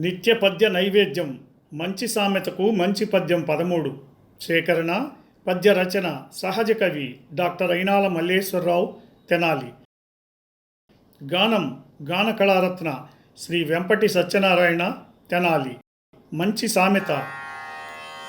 నిత్య పద్య నైవేద్యం. మంచి సామెతకు మంచి పద్యం పదమూడు. సేకరణ పద్య రచన సహజ కవి డాక్టర్ అయినాల మల్లేశ్వరరావు తెనాలి. గానం గాన కళారత్న శ్రీ వెంపటి సత్యనారాయణ తెనాలి. మంచి సామెత.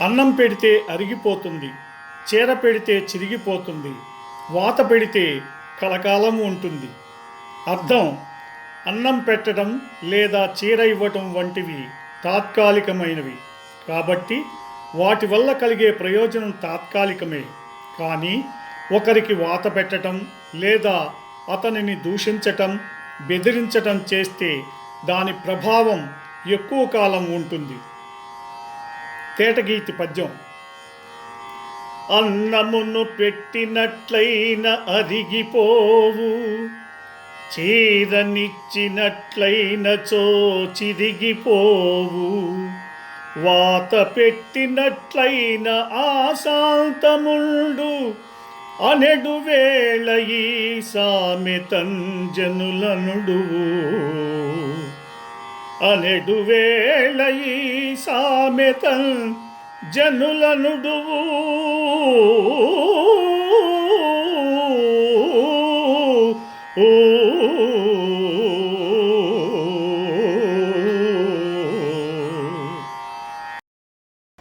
అన్నం పెడితే అరిగిపోతుంది చీర పెడితే చిరిగిపోతుంది వాత పెడితే కలకాలం ఉంటుంది. అర్థం? అన్నం పెట్టడం లేదా చీర ఇవ్వటం వంటివి తాత్కాలికమైనవి. కాబట్టి వాటి వల్ల కలిగే ప్రయోజనం తాత్కాలికమే. కానీ ఒకరికి వాత పెట్టడం లేదా అతనిని దూషించటం బెదిరించటం చేస్తే దాని ప్రభావం ఎక్కువ కాలం ఉంటుంది. తేటగీతి పద్యం. అన్నమును పెట్టినట్లయిన అరిగిపోవు. చీరనిచ్చినట్లయినచో చిరిగిపోవు. వాత పెట్టినట్లయిన ఆశాంతముండు అనెడు వేళ ఈ సామెతంజనులనుడు అనెడు వేళ ఈ సామెతం జనులనుడు